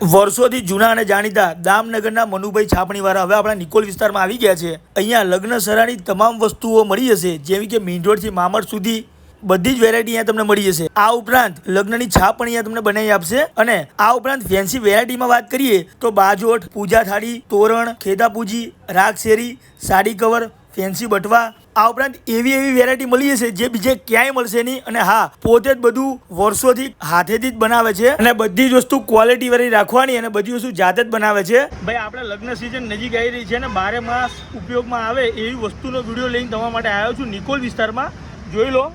વર્ષોથી જૂના અને જાણીતા દામનગરના મનુભાઈ છાપણીવાળા હવે આપણા નિકોલ વિસ્તારમાં આવી ગયા છે. અહીંયા લગ્ન સરાની તમામ વસ્તુઓ મળી જશે જેવી કે મીન રોડથી મામડ સુધી બધી જ વેરાયટી અહીંયા તમને મળી જશે. આ ઉપરાંત લગ્નની છાપ પણ અહીંયા તમને બનાવી આપશે અને આ ઉપરાંત ફેન્સી વેરાયટીમાં વાત કરીએ તો બાજોટ પૂજા થાળી, તોરણ ખેતા પૂજી રાગ શેરી સાડી કવર ફેન્સી બટવા આ ઉપરાંત એવી એવી વેરાયટી મળી જશે જે બીજે ક્યાંય મળશે નહીં. અને હા, પોતે જ બધું વર્ષોથી હાથેથી જ બનાવે છે અને બધી જ વસ્તુ ક્વોલિટી વાળી રાખવાની અને બધી વસ્તુ જાતે જ બનાવે છે. ભાઈ, આપણે લગ્ન સિઝન નજીક આવી રહી છે અને બારે માસ ઉપયોગમાં આવે એવી વસ્તુનો વીડિયો લઈને તમારા માટે આવ્યો છું નિકોલ વિસ્તારમાં. જોઈ લો.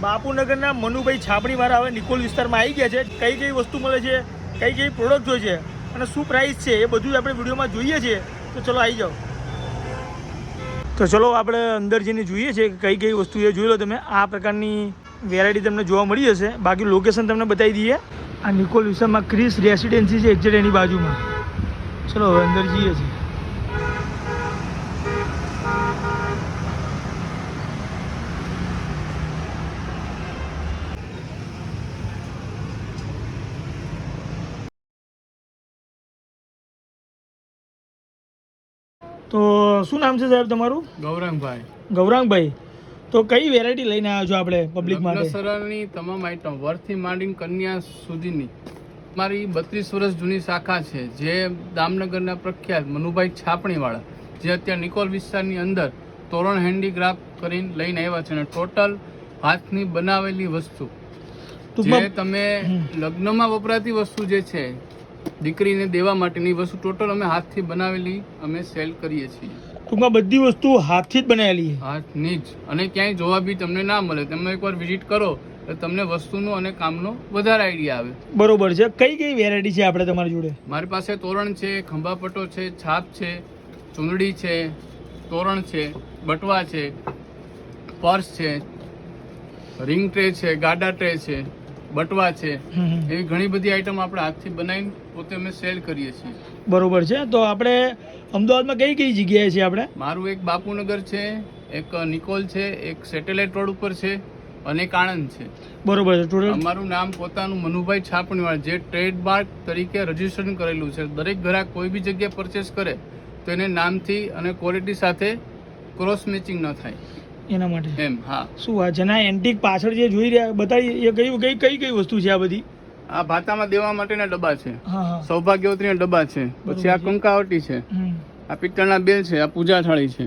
બાપુનગરના મનુભાઈ છાપણીવાળા હવે નિકોલ વિસ્તારમાં આવી ગયા છે. કઈ કઈ વસ્તુ મળે છે? કઈ કઈ પ્રોડક્ટ હોય છે? અને શું પ્રાઇસ છે? એ બધું આપણે વિડીયોમાં જોઈએ છીએ. તો ચલો, આવી જાઓ. તો ચલો આપણે અંદર જઈને જોઈએ છીએ કે કઈ કઈ વસ્તુ એ જોઈ લો તમે, આ પ્રકારની વેરાયટી તમને જોવા મળી જશે બાકી લોકેશન તમને બતાવી દઈએ. આ નિકોલ વિશામાં ક્રિસ રેસિડેન્સી છે એક્ઝેટ એની બાજુમાં. ચલો હવે અંદર જઈએ છીએ. તો શું નામ છે સાહેબ તમારું? ગૌરંગભાઈ. ગૌરાંગભાઈ. તો કઈ વેરાયટી લઈને આવ્યા છો આપણે પબ્લિક માટે? સરળની તમામ આઈટમ વર્થથી માંડીને કન્યા સુધીની. મારી બત્રીસ વર્ષ જૂની શાખા છે જે દામનગરના પ્રખ્યાત મનુભાઈ છાપણીવાળા જે અત્યારે નિકોલ વિસ્તારની અંદર તોરણ હેન્ડીક્રાફ્ટ કરીને લઈને આવ્યા છે અને ટોટલ હાથની બનાવેલી વસ્તુ. જે તમે લગ્નમાં વપરાતી વસ્તુ જે છે દીકરીને દેવા માટેની વસ્તુ ટોટલ અમે હાથથી બનાવેલી અમે સેલ કરીએ છીએ. ટૂંકમાં બધી વસ્તુ હાથથી જ બનાવેલી હાથની જ. અને ક્યાંય જોવા બી તમને ના મળે તમે એકવાર વિઝિટ કરો તો તમને વસ્તુનો અને કામનો વધારે આઈડિયા આવે. બરોબર છે. કઈ કઈ વેરાયટી છે આપણે તમારી જોડે? મારી પાસે તોરણ છે ખંભાપટો છે છાપ છે ચૂંદડી છે તોરણ છે બટવા છે પર્સ છે રિંગ ટ્રે છે ગાડા ટ્રે છે. બટવા છે. એવી ઘણી બધી આઈટમ આપણે હાથથી બનાવીને પોતે અમે સેલ કરીએ છીએ. બરોબર છે. તો આપણે અમદાવાદમાં કઈ કઈ જગ્યાએ છે આપણે? મારું એક બાપુનગર છે એક નિકોલ છે એક સેટેલાઇટ રોડ ઉપર છે અને એક આણંદ છે. બરોબર છે. ટોટલ અમારું નામ પોતાનું મનુભાઈ છાપણીવાળા જે ટ્રેડમાર્ક તરીકે રજીસ્ટ્રેશન કરેલું છે. દરેક ગ્રાહક કોઈ બી જગ્યાએ પરચેસ કરે તો એને નામથી અને ક્વોલિટી સાથે ક્રોસ મેચિંગ ન થાય. એના માટે. એમ હા. શું વાત છે ના એન્ટિક પાછળ જે જોઈ રહ્યા બતાવી એ કયું કઈ કઈ કઈ વસ્તુ છે આ બધી? આ ભાતામાં દેવા માટેના ડબ્બા છે. સૌભાગ્યવતીના ડબ્બા છે. પછી આ કંકાવટી છે. આ પિત્તળના બેલ છે આ પૂજા થાળી છે.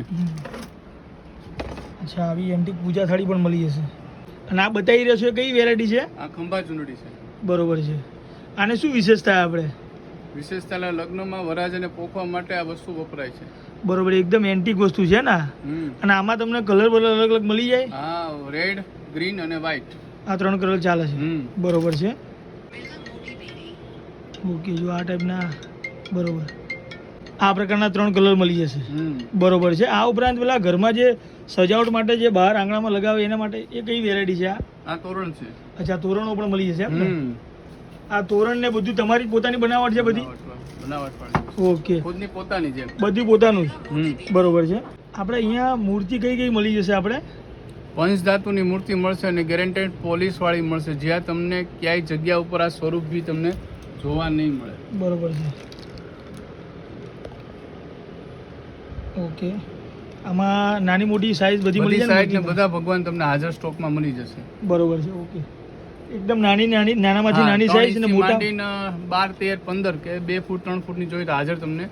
અચ્છા આવી એન્ટિક પૂજા થાળી પણ મળી જશે. અને આ બતાવી રહ્યો છો કઈ વેરાયટી છે? આ ખંભા ચૂંદડી છે. બરોબર છે. આને શું વિશેષતા આપણે? વિશેષતા લગ્નમાં વરાજ અને પોખવા માટે આ વસ્તુ વપરાય છે. બરોબર એકદમ એન્ટિક વસ્તુ છે ને? અને આમાં તમને કલર બલર અલગ અલગ મળી જાય? હા રેડ ગ્રીન અને વ્હાઈટ આ ત્રણ કલર ચાલે છે. બરોબર છે. ઓકે જો આ ટાઈપના બરોબર. આ પ્રકારના ત્રણ કલર મળી જશે. બરોબર છે. આ ઉપરાંત પેલા ઘરમાં જે સજાવટ માટે જે બહાર આંગણામાં લગાવે એના માટે એ કઈ વેરાયટી છે આ? આ તોરણ છે. અચ્છા તોરણો પણ મળી જશે આ તોરણ ને બધું તમારી પોતાની બનાવટ છે બધી? બનાવટ- બનાવટવાળી. ઓકે. ખુદની પોતાની જેમ. બધું પોતાનું જ? બરોબર છે. આપણે અહીંયા મૂર્તિ કઈ કઈ મળી જશે આપણે? પંચધાતુની મૂર્તિ મળશે અને ગેરેન્ટેડ પોલીસવાળી મળશે. જ્યાં તમને ક્યાંય જગ્યા ઉપર આ સ્વરૂપ બી તમને જોવા નહીં મળે. બરોબર છે. ઓકે. આમાં નાની મોટી સાઈઝ બધી મળી બધી જાય બધા ભગવાન તમને હાજર સ્ટોકમાં મળી જશે. બરોબર છે ઓકે. એકદમ નાની નાની નાનામાંથી નાની સાઈઝ અને મોટા. માંડીને બાર તેર પંદર કે બે ફૂટ ત્રણ ફૂટની જોઈએ તો હાજર તમને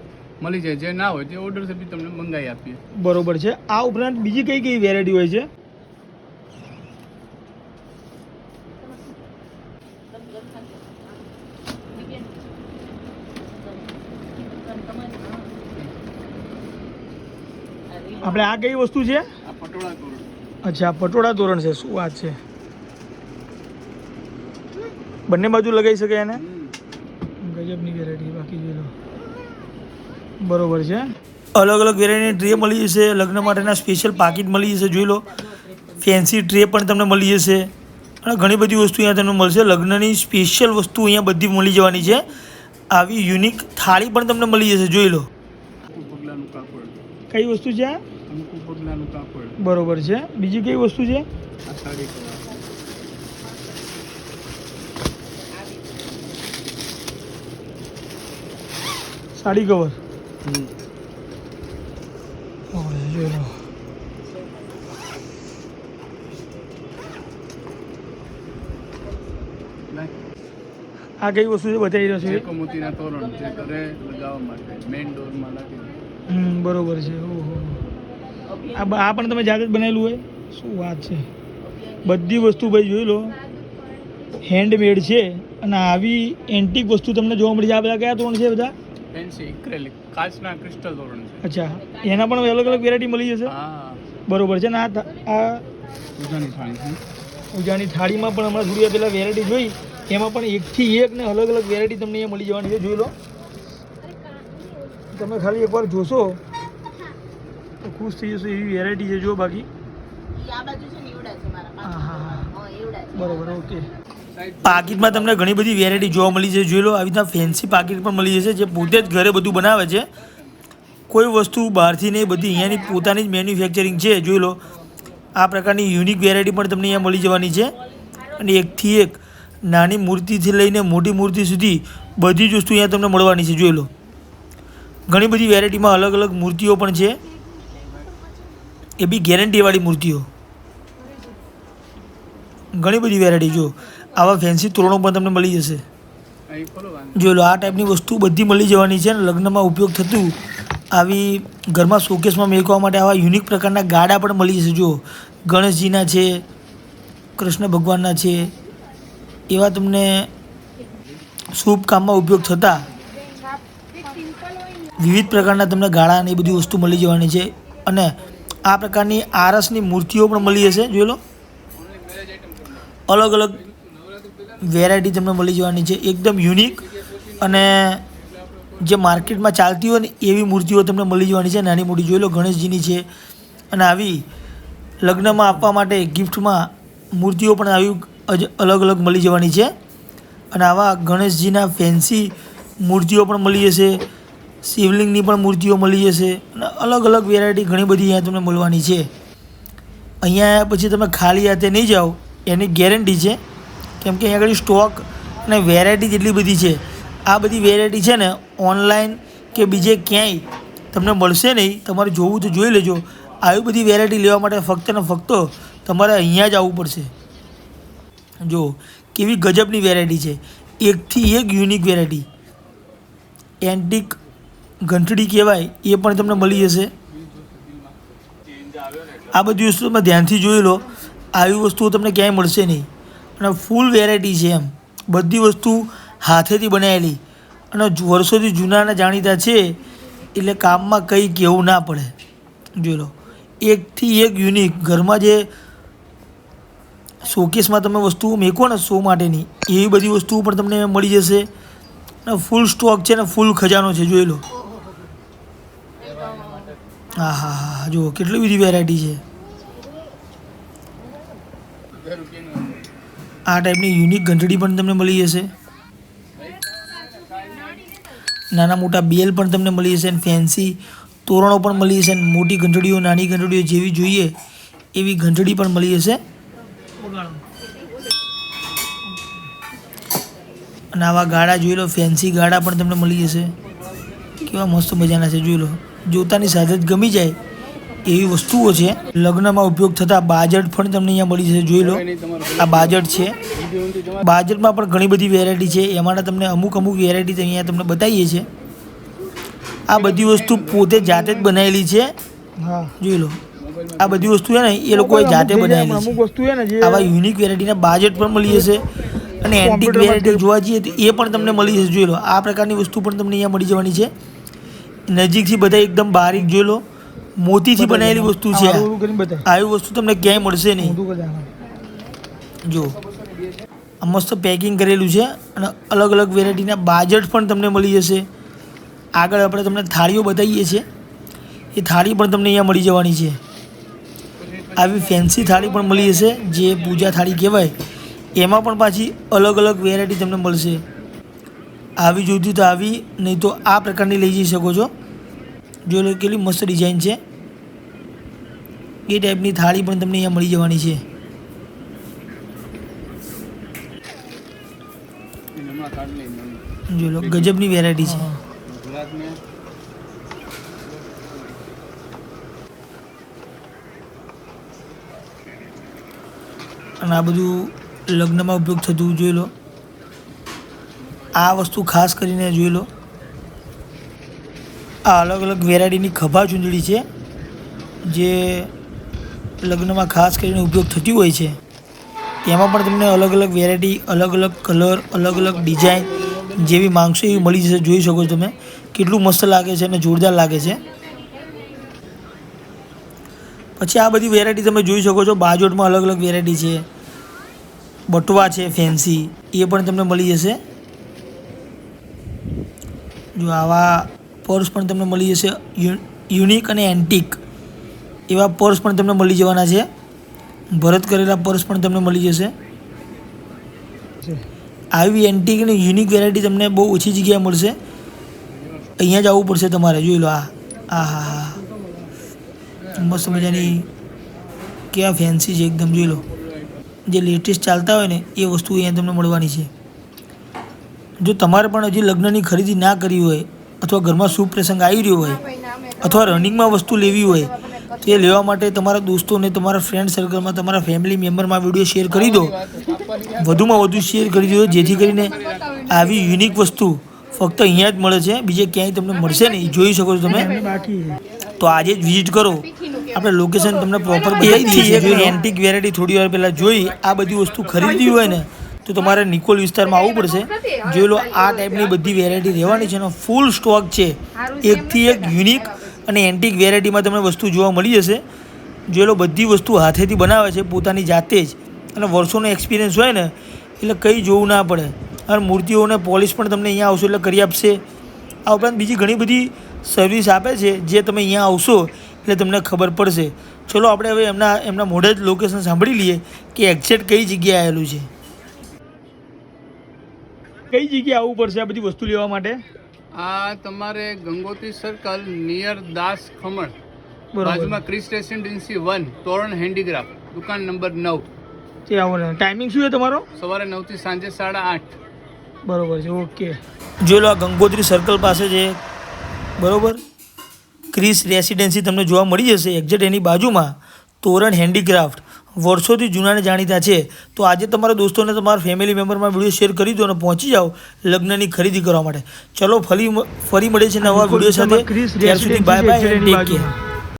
મળી જાય. જે ના હોય તે ઓર્ડર બી તમને મંગાવી આપીએ. બરોબર છે. આ ઉપરાંત બીજી કઈ કઈ વેરાયટી હોય છે? આપણે આ કઈ વસ્તુ છે? અચ્છા પટોળા તોરણ છે. શું વાત છે? બંને બાજુ લગાવી શકે એને? ગજબની વેરાયટી બાકી જોઈ લો. બરોબર છે. અલગ અલગ વેરાયટીની ટ્રે મળી જશે લગ્ન માટેના સ્પેશિયલ પાકીટ મળી જશે જોઈ લો. ફેન્સી ટ્રે પણ તમને મળી જશે. અને ઘણી બધી વસ્તુ અહીંયા તમને મળશે. લગ્નની સ્પેશિયલ વસ્તુ અહીંયા બધી મળી જવાની છે. આવી યુનિક થાળી પણ તમને મળી જશે જોઈ લો. કઈ વસ્તુ છે બરોબર છે. બીજી કઈ વસ્તુ છે? સાડી કવર. આ કઈ વસ્તુ છે બતાવી રહ્યો છે? મોતીના તોરણ જે ઘરે લગાવવા માટે મેઇન ડોરમાં લાગી હમ બરોબર છે ઓહો. આ બ- આ પણ તમે જાતે જ બનાવેલું હોય? શું વાત છે. બધી વસ્તુ ભાઈ જોઈ લો. હેન્ડમેડ છે અને આવી એન્ટિક વસ્તુ તમને જોવા મળી છે આ બધા કયા તોરણ છે બધા? ફેન્સી ઇક્રેલિક કાચના ક્રિસ્ટલ તોરણ છે. અચ્છા. એના પણ અલગ અલગ વેરાયટી મળી જશે? હા. બરોબર છે ને આ આ થાળી છે પૂજાની થાળીમાં પણ હમણાં થોડી પેલા વેરાયટી જોઈ. એમાં પણ એકથી એક ને અલગ અલગ વેરાયટી તમને અહીંયા મળી જવાની છે. જોઈ લો. તમે ખાલી એકવાર જોશો તો ખુશ થઈ જશો એવી વેરાયટી છે જો બાકી. આ બાજુ છે ને એવડા છે મારા હા હા હા. હા એવડા છે. બરોબર ઓકે. પાકીટમાં તમને ઘણી બધી વેરાયટી જોવા મળી છે. જોઈ લો, આવી રીતના ફેન્સી પાકીટ પણ મળી જશે જે પોતે જ ઘરે બધું બનાવે છે. કોઈ વસ્તુ બહારથી નહીં, બધી અહીંયાની પોતાની જ મેન્યુફેક્ચરિંગ છે. જોઈ લો, આ પ્રકારની યુનિક વેરાયટી પણ તમને અહીંયા મળી જવાની છે. અને એકથી એક નાની મૂર્તિથી લઈને મોટી મૂર્તિ સુધી બધી જ વસ્તુ અહીંયા તમને મળવાની છે. જોઈ લો, ઘણી બધી વેરાયટીમાં અલગ અલગ મૂર્તિઓ પણ છે. એ બી ગેરંટીવાળી મૂર્તિઓ. ઘણી બધી વેરાયટી જો. આવા ફેન્સી તોરણો પણ તમને મળી જશે. જો લો, આ ટાઈપની વસ્તુ બધી મળી જવાની છે અને લગ્નમાં ઉપયોગ થતું આવી ઘરમાં શોકેસમાં મેકવા માટે આવા યુનિક પ્રકારના ગાડા પણ મળી જશે. જો ગણેશજીના છે, કૃષ્ણ ભગવાનના છે, એવા તમને શુભ કામમાં ઉપયોગ થતા વિવિધ પ્રકારના તમને ગાળા અને એ બધી વસ્તુ મળી જવાની છે. અને આ પ્રકારની આરસની મૂર્તિઓ પણ મળી જશે. જોઈ લો. અલગ અલગ વેરાયટી તમને મળી જવાની છે. એકદમ યુનિક અને જે માર્કેટમાં ચાલતી હોય ને એવી મૂર્તિઓ તમને મળી જવાની છે. નાની મોટી જોઈ લો, ગણેશજીની છે. અને આવી લગ્નમાં આપવા માટે ગિફ્ટમાં મૂર્તિઓ પણ આવી અલગ અલગ મળી જવાની છે. અને આવા ગણેશજીના ફેન્સી મૂર્તિઓ પણ મળી જશે. શિવલિંગની પણ મૂર્તિઓ મળી જશે. અને અલગ અલગ વેરાયટી ઘણી બધી અહીંયા તમને મળવાની છે. અહીંયા પછી તમે ખાલી હાથે નહીં જાઓ. એની ગેરંટી છે. કેમ કે અહીંયા આગળ સ્ટોક અને વેરાયટી જેટલી બધી છે, આ બધી વેરાયટી છે ને ઓનલાઈન કે બીજે ક્યાંય તમને મળશે નહીં. તમારે જોવું તો જોઈ લેજો. આવી બધી વેરાયટી લેવા માટે ફક્ત ને ફક્ત તમારે અહીંયા જ આવવું પડશે. જો, કેવી ગજબની વેરાયટી છે. એકથી એક યુનિક વેરાયટી એન્ટિક ઘંટડી કહેવાય, એ પણ તમને મળી જશે. આ બધી વસ્તુ તમે ધ્યાનથી જોઈ લો. આવી વસ્તુઓ તમને ક્યાંય મળશે નહીં. અને ફૂલ વેરાયટી છે એમ. બધી વસ્તુ હાથેથી બનાવેલી અને વર્ષોથી જૂનાના જાણીતા છે, એટલે કામમાં કંઈ કહેવું ના પડે. જોઈ લો. એકથી એક યુનિક ઘરમાં જે શોકેસમાં તમે વસ્તુઓ મેકો ને શો માટેની, એવી બધી વસ્તુઓ પણ તમને મળી જશે. અને ફૂલ સ્ટોક છે ને ફૂલ ખજાનો છે, જોઈ લો. હા હા હા જુઓ, કેટલી બધી વેરાયટી છે બે રૂપિયાનું આ ટાઈપની યુનિક ઘંટડી પણ તમને મળી જશે. નાના મોટા બેલ પણ તમને મળી જશે અને ફેન્સી તોરણો પણ મળી જશે અને મોટી ઘંટડીઓ નાની ઘંટડીઓ જેવી જોઈએ એવી ઘંટડી પણ મળી જશે. અને આવા ગાળા જોઈ લો ફેન્સી ગાળા પણ તમને મળી જશે. કેવા મસ્ત મજાના છે, જોઈ લો. જોતાની સાથે જ ગમી જાય. એવી વસ્તુઓ છે. લગ્નમાં ઉપયોગ થતા બાજટ પણ તમને અહીંયા મળી જશે. જોઈ લો. આ બાજટ છે. બાજટમાં પણ ઘણી બધી વેરાયટી છે. એમાંના તમને અમુક અમુક વેરાયટી અહીંયા તમને બતાવીએ છીએ. આ બધી વસ્તુ પોતે જાતે જ બનાવેલી છે. જોઈ લો. આ બધી વસ્તુ છે ને એ લોકોએ જાતે બનાવેલી છે. આવા યુનિક વેરાયટીના બાજટ પણ મળી જશે. અને એન્ટિક વેરાયટી જોવા જઈએ તો એ પણ તમને મળી જશે. જોઈ લો. આ પ્રકારની વસ્તુ પણ તમને અહીંયા મળી જવાની છે. નજીકથી બધા એકદમ બારીક જોઈ લો. મોતીથી બનાવેલી વસ્તુ છે. આવું વસ્તુ તમને ક્યાંય મળશે નહીં. જો આ મસ્ત પેકિંગ કરેલું છે અને અલગ અલગ વેરાયટીના બાજટ પણ તમને મળી જશે. આગળ આપણે તમને થાળીઓ બતાવીએ છીએ. એ થાળી પણ તમને અહીંયા મળી જવાની છે. આવી ફેન્સી થાળી પણ મળી જશે જે પૂજા થાળી કહેવાય. એમાં પણ પાછી અલગ અલગ વેરાયટી તમને મળશે. આવી જોઈતી તો આવી નહીં તો આ પ્રકારની લઈ જઈ શકો છો. જોઈ લો કેટલી મસ્ત ડિઝાઇન છે. એ ટાઈપની થાળી પણ તમને અહીંયા મળી જવાની છે. જોઈ લો, ગજબની વેરાયટી છે. અને આ બધું લગ્નમાં ઉપયોગ થતું જોઈ લો. આ વસ્તુ ખાસ કરીને જોઈ લો. આ અલગ અલગ વેરાયટીની ખભા ચૂંદડી છે, જે લગ્નમાં ખાસ કરીને ઉપયોગ થતી હોય છે. તેમાં પણ તમને અલગ અલગ વેરાયટી, અલગ અલગ કલર, અલગ અલગ ડિઝાઇન જેવી માંગશો એવી મળી જશે, જોઈ શકો છો તમે. કેટલું મસ્ત લાગે છે અને જોરદાર લાગે છે. પછી આ બધી વેરાયટી તમે જોઈ શકો છો, બાજોટમાં અલગ અલગ વેરાયટી છે. બટવા છે, ફેન્સી, એ પણ તમને મળી જશે. જો આવા પર્સ પણ તમને મળી જશે. યુનિક અને એન્ટિક. એવા પર્સ પણ તમને મળી જવાના છે. ભરત કરેલા પર્સ પણ તમને મળી જશે. આવી એન્ટિક અને યુનિક વેરાયટી તમને બહુ ઓછી જગ્યાએ મળશે. અહીંયા જ આવવું પડશે તમારે. જોઈ લો આ. આ હા હા મસ્ત મજાની. કેવા ફેન્સી છે એકદમ, જોઈ લો. જે લેટેસ્ટ ચાલતા હોય ને, એ વસ્તુ અહીંયા તમને મળવાની છે. જો તમારે પણ હજી લગ્નની ખરીદી ના કરી હોય અથવા ઘરમાં શુભ પ્રસંગ આવી રહ્યો હોય અથવા રનિંગમાં વસ્તુ લેવી હોય તો એ લેવા માટે તમારા દોસ્તોને તમારા ફ્રેન્ડ સર્કલમાં તમારા ફેમિલી મેમ્બરમાં વીડિયો શેર કરી દો. વધુમાં વધુ શેર કરી દો જેથી કરીને આવી યુનિક વસ્તુ ફક્ત અહીંયા જ મળે છે. બીજે ક્યાંય તમને મળશે નહીં. જોઈ શકો છો તમે. તો આજે જ વિઝિટ કરો. આપણે લોકેશન તમને પ્રોપર બતાવી દઈએ એન્ટિક વેરાયટી થોડી વાર પહેલાં જોઈ આ બધી વસ્તુ ખરીદવી હોય ને તો તમારે નિકોલ વિસ્તારમાં આવવું પડશે. જોઈ લો આ ટાઈપની બધી વેરાયટી રહેવાની છે એનો ફૂલ સ્ટોક છે. એકથી એક યુનિક અને એન્ટિક વેરાયટીમાં તમને વસ્તુ જોવા મળી જશે. જોઈ લો બધી વસ્તુ હાથેથી બનાવે છે પોતાની જાતે જ. અને વર્ષોનો એક્સપિરિયન્સ હોય ને એટલે કંઈ જોવું ના પડે. અને મૂર્તિઓને પોલિશ પણ તમને અહીંયા આવશો એટલે કરી આપશે. આ ઉપરાંત બીજી ઘણી બધી સર્વિસ આપે છે જે તમે અહીંયા આવશો એટલે તમને ખબર પડશે. ચલો આપણે હવે એમના એમના મોઢે જ લોકેશન સાંભળી લઈએ કે એક્ઝેક્ટ કઈ જગ્યાએ આવેલું છે. કઈ જગ્યાએ આવવું પડશે આ બધી વસ્તુ લેવા માટે? આ તમારે ગંગોત્રી સર્કલ નિયર દાસ ખમણ બરોબર. બાજુમાં Chris residency one Toran handicraft દુકાન નંબર નવ. તે આવો ટાઈમિંગ શું છે તમારો? સવારે નવથી સાંજે સાડા આઠ. બરોબર છે ઓકે. જો લો આ ગંગોત્રી સર્કલ પાસે છે બરોબર? ક્રિસ રેસિડેન્સી તમને જોવા મળી જશે એક્ઝેક્ટ એની બાજુમાં તોરણ હેન્ડીક્રાફ્ટ. વર્ષોથી જૂનાને જાણીતા છે. તો આજે તમારા દોસ્તોને તમારા ફેમિલી મેમ્બરમાં વીડિયો શેર કરી દો અને પહોંચી જાઓ લગ્નની ખરીદી કરવા માટે. ચલો ફરી ફરી મળે છે નવા વીડિયો સાથે. ત્યાર સુધી બાય બાય ટેક કેર